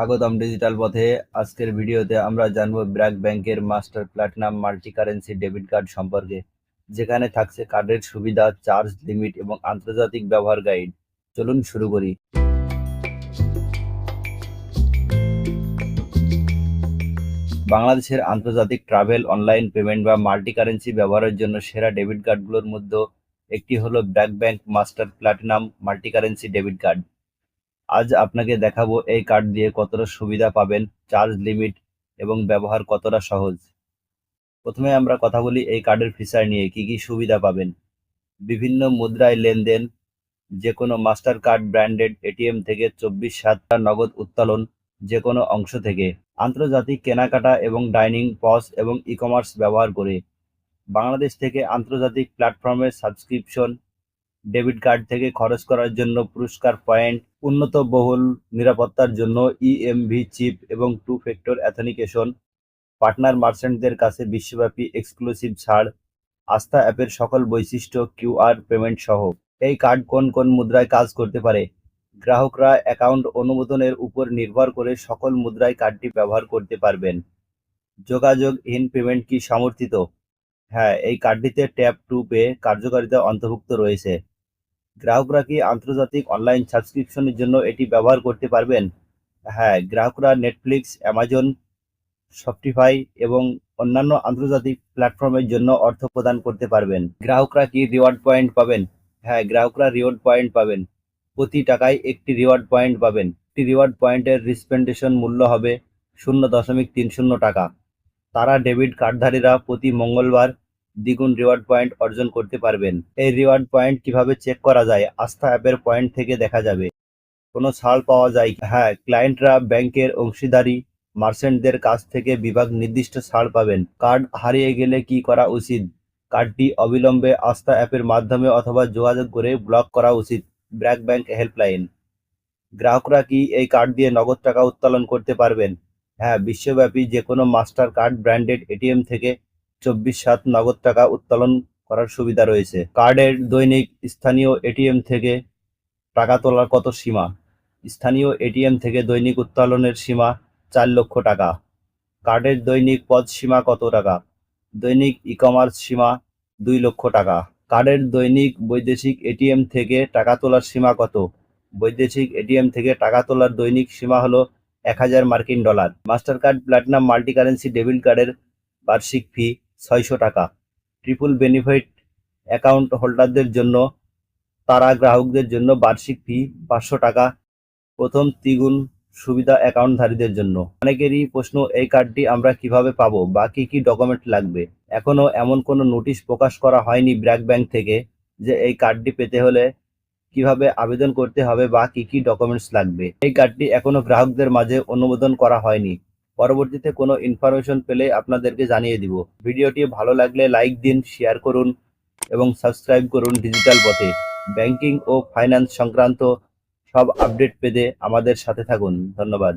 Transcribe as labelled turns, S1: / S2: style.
S1: স্বাগতম ডিজিটাল পথে। আজকের ভিডিওতে আমরা জানব ব্র্যাক ব্যাংকের master platinum multi currency debit card সম্পর্কে, যেখানে থাকছে কার্ডের সুবিধা, চার্জ লিমিট এবং আন্তর্জাতিক ব্যবহার গাইড। চলুন শুরু করি। বাংলাদেশের আন্তর্জাতিক ট্রাভেল, অনলাইন পেমেন্ট বা মাল্টি কারেন্সি ব্যবহারের জন্য সেরা ডেবিট কার্ডগুলোর মধ্যে একটি হলো BRAC bank master platinum multi currency debit card. আজ আপনাকে দেখাবো এই কার্ড দিয়ে কতটা সুবিধা পাবেন চার্জ লিমিট এবং ব্যবহার কতটা সহজ। প্রথমে আমরা কথা বলি এই কার্ডের ফিচার নিয়ে, কি কি সুবিধা পাবেন। বিভিন্ন মুদ্রায় লেনদেন যে কোনো মাস্টার কার্ড ব্র্যান্ডেড এটিএম থেকে চব্বিশ সাতটা নগদ উত্তোলন যে কোনো অংশ থেকে। আন্তর্জাতিক কেনাকাটা এবং ডাইনিং, পস এবং ই কমার্স ব্যবহার করে। বাংলাদেশ থেকে আন্তর্জাতিক প্ল্যাটফর্মের সাবস্ক্রিপশন ডেবিট কার্ড থেকে খরচ করার জন্য পুরস্কার পয়েন্ট উন্নত বহুল নিরাপত্তার জন্য ইএমভি চিপ এবং টু ফ্যাক্টর অ্যাথেনিকেশন, পার্টনার মার্চেন্টদের কাছে বিশ্বব্যাপী এক্সক্লুসিভ ছাড়, আস্থা অ্যাপের সকল বৈশিষ্ট্য কিউআর পেমেন্ট সহ। এই কার্ড কোন কোন মুদ্রায় কাজ করতে পারে? গ্রাহকরা অ্যাকাউন্ট অনুমোদনের উপর নির্ভর করে সকল মুদ্রায় কার্ডটি ব্যবহার করতে পারবেন। যোগাযোগহীন পেমেন্ট কি সমর্থিত হ্যাঁ এই কার্ডটিতে ট্যাপ টু পে কার্যকারিতা অন্তর্ভুক্ত রয়েছে। গ্রাহকরা কি আন্তর্জাতিক অনলাইন সাবস্ক্রিপশনের জন্য এটি ব্যবহার করতে পারবেন? হ্যাঁ গ্রাহকরা নেটফ্লিক্স অ্যামাজন শপিফাই এবং অন্যান্য আন্তর্জাতিক প্ল্যাটফর্মের জন্য অর্থ প্রদান করতে পারবেন। গ্রাহকরা কি রিওয়ার্ড পয়েন্ট পাবেন? হ্যাঁ গ্রাহকরা রিওয়ার্ড পয়েন্ট পাবেন। প্রতি টাকায় একটি রিওয়ার্ড পয়েন্ট পাবেন। একটি রিওয়ার্ড পয়েন্টের রিসপেন্ডেশন মূল্য হবে শূন্য দশমিক তিন শূন্য টাকা। তারা ডেবিট কার্ডধারীরা প্রতি মঙ্গলবার দ্বিগুণ রিওয়ার্ড পয়েন্ট অর্জন করতে পারবেন। এই রিওয়ার্ড পয়েন্ট কীভাবে চেক করা যায়? আস্থা অ্যাপের পয়েন্ট থেকে দেখা যাবে। কোনো ছাড় পাওয়া যায় হ্যাঁ ক্লায়েন্টরা ব্যাংকের অংশীদারি মার্চেন্টদের কাছ থেকে বিভাগ নির্দিষ্ট ছাড় পাবেন। কার্ড হারিয়ে গেলে কি করা উচিত? কার্ডটি অবিলম্বে আস্থা অ্যাপের মাধ্যমে অথবা যোগাযোগ করে ব্লক করা উচিত। ব্র্যাক ব্যাংক হেল্পলাইন গ্রাহকরা কি এই কার্ড দিয়ে নগদ টাকা উত্তোলন করতে পারবেন? হ্যাঁ বিশ্বব্যাপী যে কোনো মাস্টার কার্ড ব্র্যান্ডেড এটিএম থেকে চব্বিশ সাত নগদ টাকা উত্তোলন করার সুবিধা রয়েছে। কার্ডের দৈনিক স্থানীয় এটিএম থেকে টাকা তোলার কত সীমা? স্থানীয় এটিএম থেকে দৈনিক উত্তোলনের সীমা চার লক্ষ টাকা। কার্ডের দৈনিক পদ সীমা কত টাকা? দৈনিক ই কমার্স সীমা দুই লক্ষ টাকা। কার্ডের দৈনিক বৈদেশিক এটিএম থেকে টাকা তোলার সীমা কত? বৈদেশিক এটিএম থেকে টাকা তোলার দৈনিক সীমা হলো এক হাজার মার্কিন dollar. Master card platinum multi currency debit কার্ডের বার্ষিক ফি ছয়শো টাকা। ট্রিপল বেনিফিট অ্যাকাউন্ট হোল্ডারদের জন্য, তারা গ্রাহকদের জন্য বার্ষিক ফি পাঁচশো টাকা। প্রথম দ্বিগুণ সুবিধা অ্যাকাউন্টধারীদের জন্য। অনেকেরই প্রশ্ন, এই কার্ডটি আমরা কীভাবে পাবো বা কী কী ডকুমেন্ট লাগবে? এখনও এমন কোনো নোটিশ প্রকাশ করা হয়নি ব্র্যাক ব্যাংক থেকে যে এই কার্ডটি পেতে হলে কীভাবে আবেদন করতে হবে বা কী কী ডকুমেন্টস লাগবে। এই কার্ডটি এখনও গ্রাহকদের মাঝে অনুমোদন করা হয়নি। পরবর্তীতে কোনো ইনফরমেশন পেলে আপনাদেরকে জানিয়ে দিব। ভিডিওটি ভালো লাগলে লাইক দিন শেয়ার করুন এবং সাবস্ক্রাইব করুন ডিজিটাল পথে। ব্যাংকিং ও ফাইন্যান্স সংক্রান্ত সব আপডেট পেতে আমাদের সাথে থাকুন। ধন্যবাদ।